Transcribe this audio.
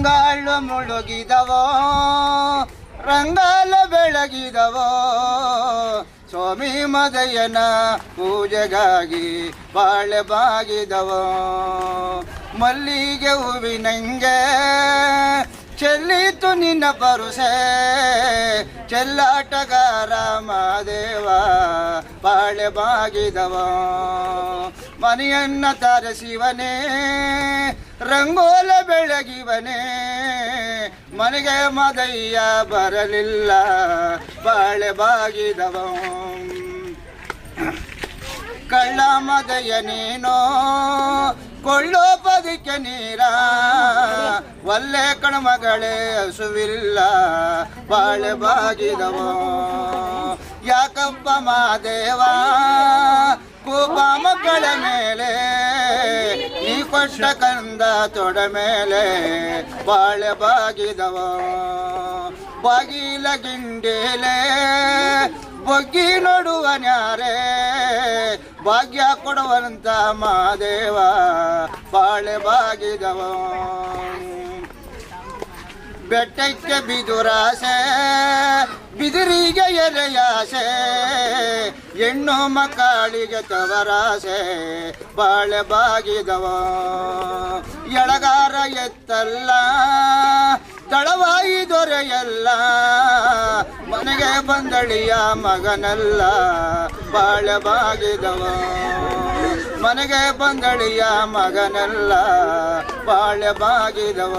ರಂಗಾಳು ಮುಳುಗಿದವೋ, ರಂಗಾಲ ಬೆಳಗಿದವೋ, ಸ್ವಾಮಿ ಮದಯನ ಪೂಜೆಗಾಗಿ ಬಾಳೆ ಬಾಗಿದವೋ. ಮಲ್ಲಿಗೆ ಹೂವಿನಂಗೆ ಚೆಲ್ಲಿತು ನಿನ್ನ ಪರುಸೆ, ಚೆಲ್ಲಾಟಗಾರ ಮಾದೇವ ಬಾಳೆ ಬಾಗಿದವ. ಮನೆಯನ್ನ ತಾರಸಿವನೇ ರಂಗೋಲ ಬೆಳಗಿವನೇ. ಮನೆಗೆ ಮದಯ್ಯ ಬರಲಿಲ್ಲ, ಬಾಳೆ ಬಾಗಿದವ. ಕಳ್ಳ ಮದಯ್ಯ ನೀನೋ, ಕೊಳ್ಳೋ ಪದಕ್ಕೆ ನೀರ. ಒಲ್ಲೆ ಕಣ್ಮಗಳೇ ಹಸುವಿಲ್ಲ, ಬಾಳೆ ಬಾಗಿದವ. ಯಾಕಪ್ಪ ಮಾದೇವ ಕೊಟ್ಟ ಕಂದ ತೊಡ ಮೇಲೆ ಬಾಳೆ ಬಾಗಿದವ. ಬಾಗಿಲ ಗಿಂಡೇಲೆ ಬಗ್ಗಿ ನೋಡುವ ನ್ಯಾರೆ, ಭಾಗ್ಯ ಕೊಡುವಂತ ಮಾದೇವ ಬಾಳೆ ಬಾಗಿದವ. ಬೆಟ್ಟಕ್ಕೆ ಬಿದುರಾಸೆ ಎಲೆಯಾಸೆ ಹೆಣ್ಣು ಮಕ್ಕಳಿಗೆ ತವರಾಸೆ, ಬಾಳೆ ಬಾಗಿದವ. ಎಳಗಾರ ಎತ್ತಲ್ಲ ತಳವಾಯಿ ದೊರೆಯಲ್ಲ, ಮನೆಗೆ ಬಂದಳಿಯ ಮಗನಲ್ಲ, ಬಾಳೆ ಬಾಗಿದವ. ಮನೆಗೆ ಬಂದಳಿಯ ಮಗನಲ್ಲ, ಬಾಳೆ ಬಾಗಿದವ.